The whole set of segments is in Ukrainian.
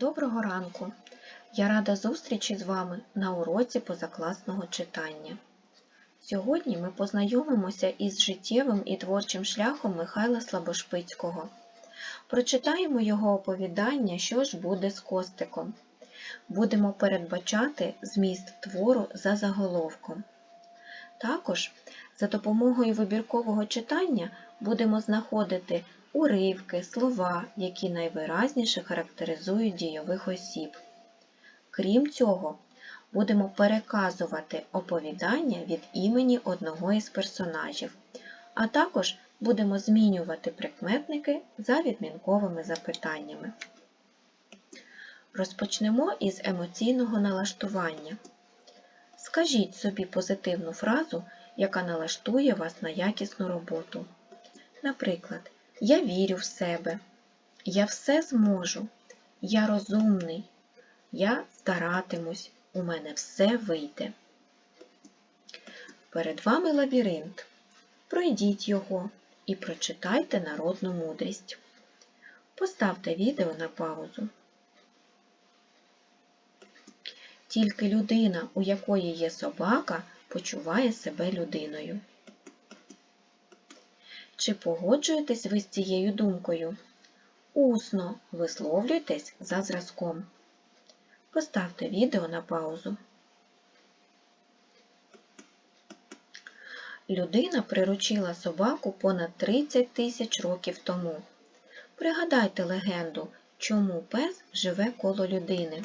Доброго ранку! Я рада зустрічі з вами на уроці позакласного читання. Сьогодні ми познайомимося із життєвим і творчим шляхом Михайла Слабошпицького. Прочитаємо його оповідання, що ж буде з Костиком. Будемо передбачати зміст твору за заголовком. Також за допомогою вибіркового читання будемо знаходити уривки, слова, які найвиразніше характеризують дійових осіб. Крім цього, будемо переказувати оповідання від імені одного із персонажів, а також будемо змінювати прикметники за відмінковими запитаннями. Розпочнемо із емоційного налаштування. Скажіть собі позитивну фразу, яка налаштує вас на якісну роботу. Наприклад, я вірю в себе, я все зможу, я розумний, я старатимусь, у мене все вийде. Перед вами лабіринт. Пройдіть його і прочитайте народну мудрість. Поставте відео на паузу. Тільки людина, у якої є собака, почуває себе людиною. Чи погоджуєтесь ви з цією думкою? Усно висловлюйтесь за зразком. Поставте відео на паузу. Людина приручила собаку понад 30 тисяч років тому. Пригадайте легенду, чому пес живе коло людини.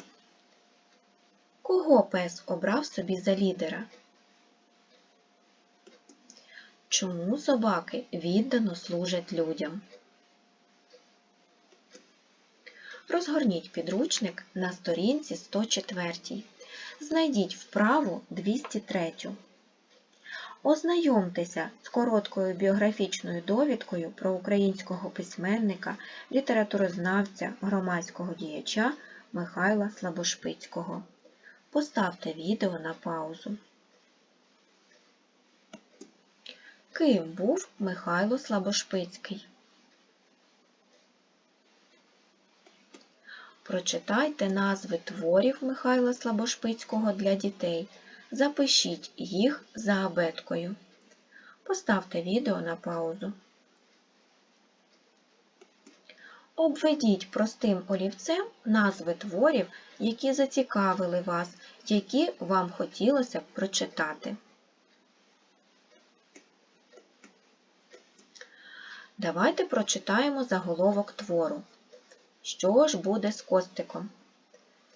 Кого пес обрав собі за лідера? Чому собаки віддано служать людям? Розгорніть підручник на сторінці 104. Знайдіть вправу 203. Ознайомтеся з короткою біографічною довідкою про українського письменника, літературознавця, громадського діяча Михайла Слабошпицького. Поставте відео на паузу. Ким був Михайло Слабошпицький? Прочитайте назви творів Михайла Слабошпицького для дітей. Запишіть їх за абеткою. Поставте відео на паузу. Обведіть простим олівцем назви творів, які зацікавили вас, які вам хотілося б прочитати. Давайте прочитаємо заголовок твору. Що ж буде з костиком?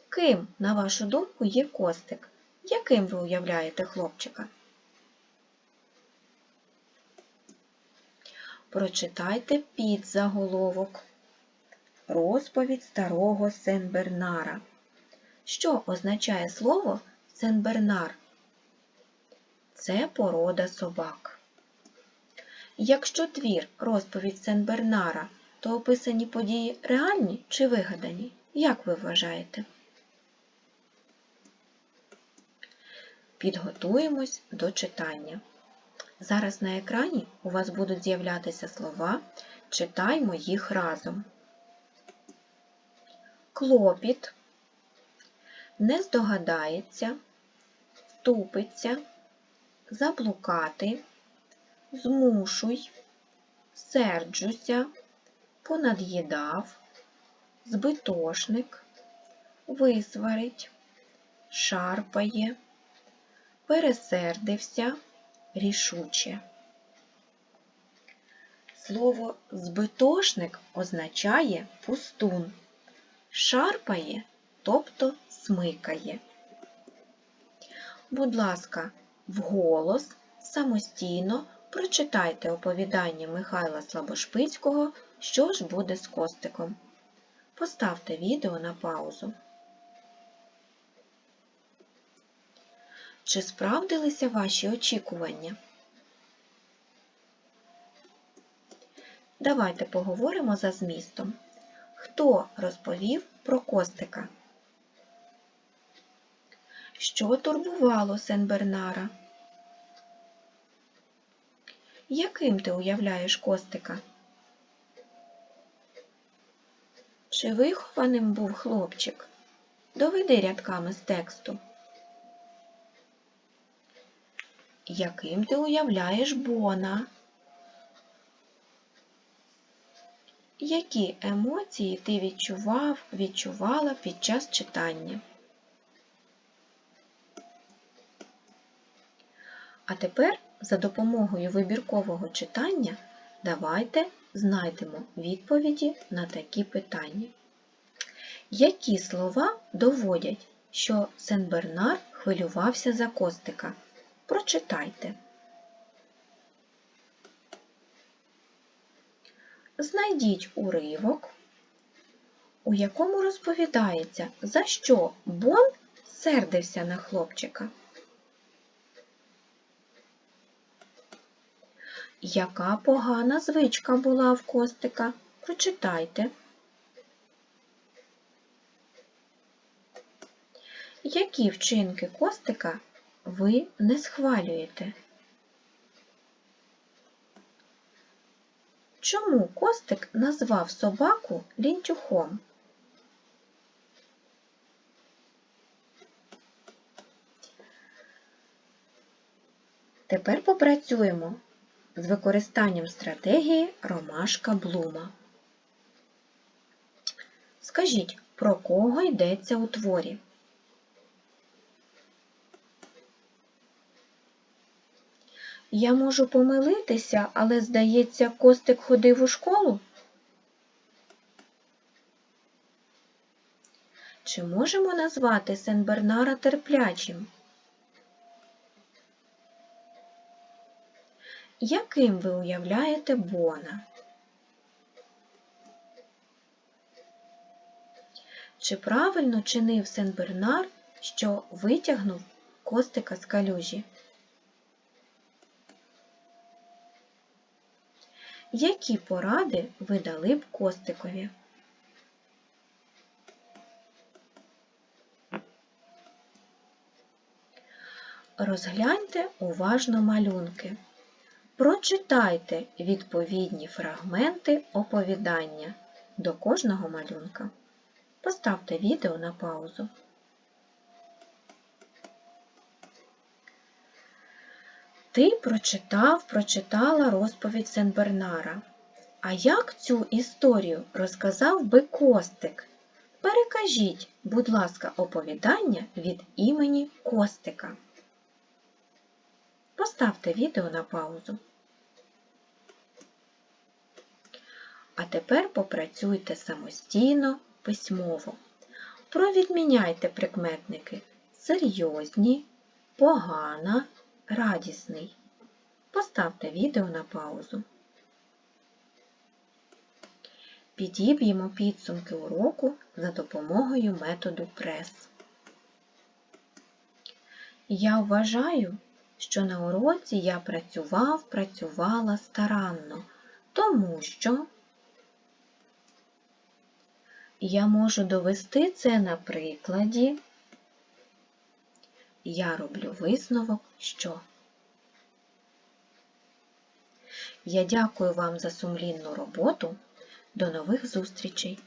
Ким, на вашу думку, є костик? Яким ви уявляєте хлопчика? Прочитайте підзаголовок. Розповідь старого Сен-Бернара. Що означає слово Сен-Бернар? Це порода собак. Якщо твір розповідь Сен-Бернара, то описані події реальні чи вигадані? Як ви вважаєте? Підготуємось до читання. Зараз на екрані у вас будуть з'являтися слова, читаймо їх разом. Клопіт, не здогадається, тупиться, заблукати, змушуй, серджуся, понад'їдав, збитошник, висварить, шарпає, пересердився, рішуче. Слово збитошник означає пустун, шарпає, тобто смикає. Будь ласка, вголос самостійно прочитайте оповідання Михайла Слабошпицького Що ж буде з костиком. Поставте відео на паузу. Чи справдилися ваші очікування? Давайте поговоримо за змістом. Хто розповів про костика? Що турбувало Сен-Бернара? Яким ти уявляєш костика? чи вихованим був хлопчик? Доведи рядками з тексту. Яким ти уявляєш Бона? Які емоції ти відчував, відчувала під час читання? А тепер за допомогою вибіркового читання давайте знайдемо відповіді на такі питання. Які слова доводять, що Сен-Бернар хвилювався за Костика? Прочитайте. Знайдіть уривок, у якому розповідається, за що Бон сердився на хлопчика. Яка погана звичка була в Костика? Прочитайте. Які вчинки Костика ви не схвалюєте? Чому Костик назвав собаку лінтюхом? Тепер попрацюємо з використанням стратегії Ромашка Блума. Скажіть, про кого йдеться у творі? Я можу помилитися, але, здається, Костик ходив у школу? Чи можемо назвати Сен-Бернара терплячим? Яким ви уявляєте Бона? Чи правильно чинив Сен-Бернар, що витягнув Костика з калюжі? Які поради ви дали б Костикові? Розгляньте уважно малюнки. Прочитайте відповідні фрагменти оповідання до кожного малюнка. Поставте відео на паузу. Ти прочитав, прочитала розповідь Сен-Бернара. А як цю історію розказав би Костик? Перекажіть, будь ласка, оповідання від імені Костика. Поставте відео на паузу. А тепер попрацюйте самостійно письмово. Провідміняйте прикметники серйозні, погана, радісний. Поставте відео на паузу. Підіб'ємо підсумки уроку за допомогою методу прес. Я вважаю, що на уроці я працював, працювала старанно, тому що я можу довести це на прикладі. Я роблю висновок, що. Я дякую вам за сумлінну роботу. До нових зустрічей!